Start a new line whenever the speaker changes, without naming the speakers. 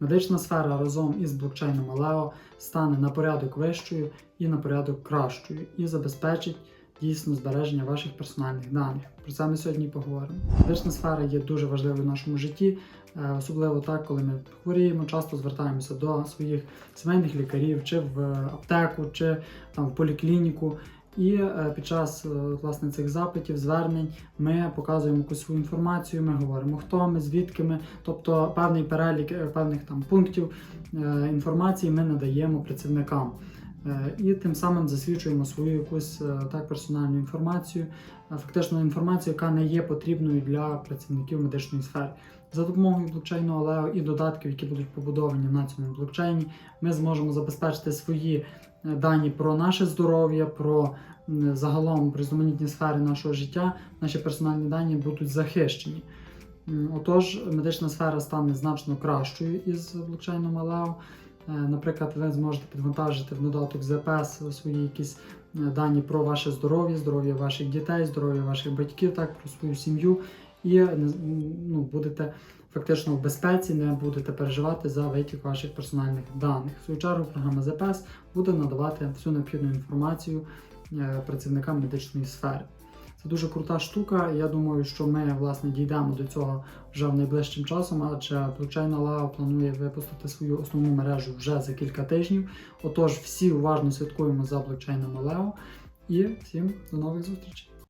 Медична сфера разом із блокчейном Алео стане на порядок вищою і на порядок кращою і забезпечить дійсно збереження ваших персональних даних. Про це ми сьогодні поговоримо. Медична сфера є дуже важливою в нашому житті, е, особливо так, коли ми хворіємо, часто звертаємося до своїх сімейних лікарів, чи в аптеку, чи там в поліклініку. І е, під час е, власне цих запитів, звернень ми показуємо якусь свою інформацію, ми говоримо, хто ми, звідки ми, тобто певний перелік е, певних там пунктів інформації ми надаємо працівникам. Е, І тим самим засвідчуємо свою якусь е, так персональну інформацію, е, фактично інформацію, яка не є потрібною для працівників медичної сфери. За допомогою блокчейну Aleo і додатків, які будуть побудовані на цьому блокчейні, ми зможемо забезпечити свої дані про наше здоров'я, про загалом різноманітні сфери нашого життя. Наші персональні дані будуть захищені. Отож, медична сфера стане значно кращою із блокчейном Aleo. Е, Наприклад, ви зможете підвантажити в додаток ZPS свої якісь е, дані про ваше здоров'я, здоров'я ваших дітей, здоров'я ваших батьків, так про свою сім'ю, і е, ну, будете фактично в безпеці, не будете переживати за витік ваших персональних даних. В свою чергу програма ZPS буде надавати всю необхідну інформацію працівникам медичної сфери. Це дуже крута штука. Я думаю, що ми власне дійдемо до цього вже в найближчим часом, адже Blockchain Allow планує випустити свою основну мережу вже за кілька тижнів. Отож, всі уважно слідкуємо за блокчейном Лео. і всім до нових зустрічей.